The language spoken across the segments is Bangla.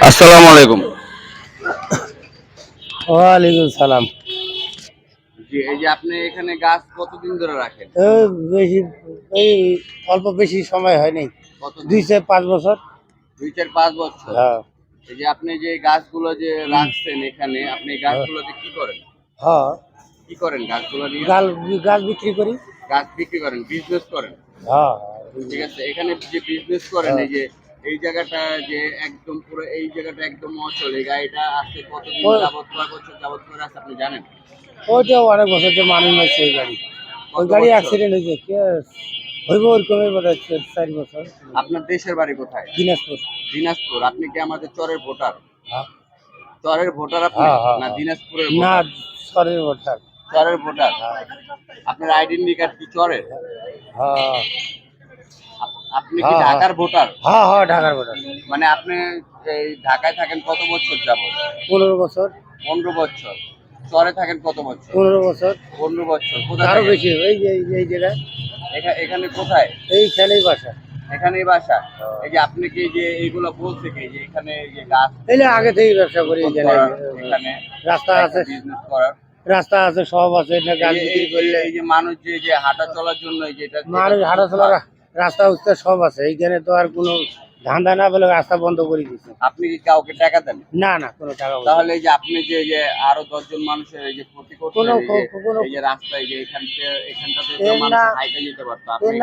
আসসালামু আলাইকুম। ওয়ালাইকুম সালাম। জি এই যে আপনি এখানে গাছ কতদিন ধরে রাখেন? এই বেশি এই অল্প বেশি সময় হয়নি। কত দুই চার পাঁচ বছর। দুই চার পাঁচ বছর। হ্যাঁ। এই যে আপনি যে গাছগুলো যে রাখছেন এখানে আপনি গাছগুলোতে কি করেন? হ্যাঁ। কি করেন গাছগুলো নিয়ে? গাল গাছ বিক্রি করি। গাছ বিক্রি করেন বিজনেস করেন? হ্যাঁ। ঠিক আছে এখানে যে বিজনেস করেন এই যে এই জায়গাটা যে একদম পুরো এই জায়গাটা একদম অচল। এই গাড়িটা আজকে কতদিন যাবত কয় বছর যাবত করে আছে আপনি জানেন? ওইটাও অনেক বছর যে মানুষ হয়েছে এই গাড়ি। ওই গাড়ি অ্যাক্সিডেন্ট হয়েছে হইব ওরকমই বোধ চার- চার বছর। আপনার দেশের বাড়ি কোথায়? দিনাজপুর। দিনাজপুর। আপনি কি আমাদের চরের ভোটার? হ্যাঁ। চরের ভোটার আপনি? হ্যাঁ, হ্যাঁ, না। দিনাজপুরের না? সরের ভোটার। চরের ভোটার? আপনার আইডেন্টি কার্ড কি চরের? হ্যাঁ। আপনি কি হ্যাঁ, হ্যাঁ। ঢাকার ভোটার? হ্যাঁ হ্যাঁ ঢাকার ভোটার। মানে আপনি এই ঢাকায় থাকেন কত বছর যাবত পনেরো বছর। পনেরো বছর। চরে থাকেন কত বছর? পনেরো বছর। পনেরো বছর। কোথায় আরও বেশি এই যে এই যে এই জায়গায়। এখা- এখানে কোথায়? এইখানেই বাসা। এখানেই বাসা? এই যে আপনি কি যে এইগুলো বলছে কি? যে এখানে যে গাছ যে আগে থেকেই ব্যবসা করি এখানে রাস্তা আছে। বিজনেস করার। রাস্তা আছে সব আছে। এটা গাছ এই- বিক্রি করলে। এই যে মানুষ যে যে হাঁটা চলার জন্য এই যে এটা মানুষ হাঁটা চলা রা- রাস্তা উস্তা সব আছে। এইখানে তো আর কোনো ধান্দা না বলে রাস্তা বন্ধ করে দিচ্ছে আপনি কি কাউকে টাকা দেন? না না কোনো টাকা তাহলে এই যে আপনি যে যে আরও দশজন মানুষের এই যে ক্ষতি করছেন কোনো- এই যে- কোনো- এই যে এখান থেকে এখানটাতে মানুষ হাইটে যেতে পারতো। আপনি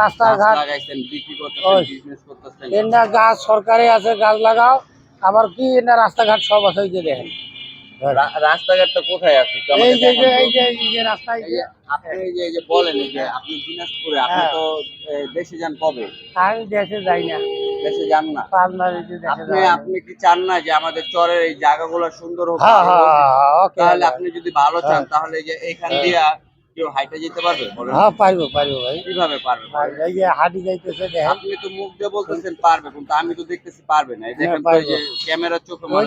রাস্তাঘাট লাগাইছেন বিক্রি করতেছেন। বিজনেস করতেছেন। না গাছ সরকারি আছে গাছ লাগাও। আবার কি না রাস্তাঘাট সব আছে ওই যে দেখেন। রা- রাস্তাঘাটটা কোথায় আছে? এই যে এই যে এই যে রাস্তায় আপনি এই যে যে বলেন যে আপনি দিনাজপুরে আপনি হ্যাঁ। তো দেশে যান কবে? আমি দেশে যাই না। দেশে যান না? আপনি আপনি কি চান না যে আমাদের চরের এই জায়গাগুলো সুন্দর হোক হ্যাঁ হ্যাঁ? হ্যাঁ, তাহলে আপনি যদি ভালো চান হ্যাঁ। তাহলে যে এখান দিয়া কেউ হাইটে যেতে পারবে? হ্যাঁ পারব পারব ভাই। কীভাবে পারবে? এই যে হাঁটি যাইতেছে দেখেন। আপনি তো মুখ দিয়ে বলতেছেন পারবে কিন্তু আমি তো দেখতেছি পারবে না। এই দেখেন তো যে ক্যামেরার চোখে হ্যাঁ,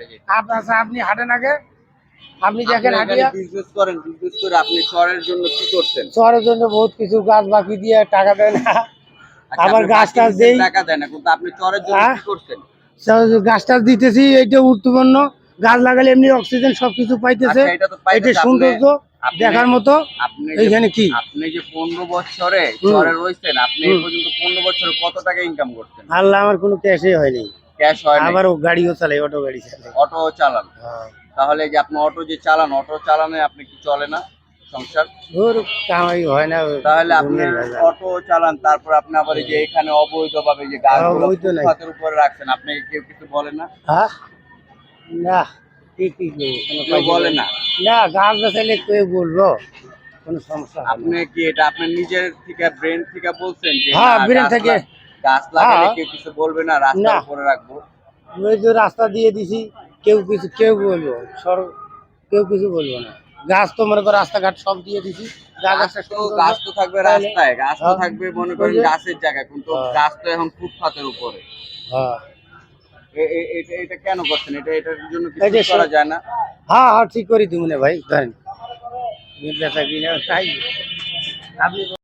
দেখেন। আপনার আপনি হাঁটেন আগে। আপনি দেখেন হাঁটিয়া। বিজনেস করেন বিজনেস করে আপনি চরের জন্য কি করছেন? শহরের জন্য বহুত কিছু গাছ বাকি দিয়ে টাকা দেয় না। আচ্ছা, আবার গাছ টাছ দেই। টাকা দেয় না কিন্তু আপনি চরের জন্য হ্যাঁ? কি করছেন? গাছ টাছ দিতেছি এইটা গুরুত্বপূর্ণ গাছ লাগালে এমনি অক্সিজেন সবকিছু পাইতেছে। আচ্ছা, এটা সৌন্দর্য দেখার মতো এইখানে কি? আপনি যে পনেরো বছরে। চরে রয়েছেন আপনি পর্যন্ত পনেরো বছরে কত টাকা ইনকাম করছেন? আল্লাহ আমার কোনো ক্যাশই হয়নি। ক্যাশ হয় আবার গাড়িও চালাই অটো গাড়ি চালাই। অটো চালান। হ্যাঁ। তাহলে যে আপনি অটো যে চালান অটো চালানে আপনি কি চলে না সংসার? কামাই হয় না তাহলে আপনি অটো চালান তারপর আপনি আবার এই যে এখানে অবৈধভাবে যে গাছগুলো। ফুটপাতের উপরে রাখছেন আপনি কেউ কিছু বলে না? হ্যাঁ? না কি বলে না না গাছ বেচাইলে কেউ বলব কোনো সমস্যা আপনি কি এটা আপনার নিজের থেকে ব্রেন থেকে বলছেন যে হ্যাঁ, না, brain গাছ থেকে। গাছ লাগালে হ্যাঁ। কেউ কিছু বলবে না রাস্তার না। উপরে রাখব ওই যে রাস্তা দিয়ে দিছি কেউ কিছু কেউ বলব সর কেউ কিছু বলব না গাছ তো মনে করো রাস্তাঘাট সব দিয়ে দিছি গাছ তো গাছ তো থাকবে রাস্তায় গাছ তো হ্যাঁ। থাকবে মনে করেন গাছের জায়গায় কিন্তু হ্যাঁ। গাছ তো এখন ফুটপাতের উপরে হ্যাঁ এটা এটা কেন করছেন? এটা এটার জন্য এই যে কিছু করা সব- যায় না? হ্যাঁ হ্যাঁ ঠিক করে দিব না ভাই ধরেন। বেচা কিনা তাই আপনি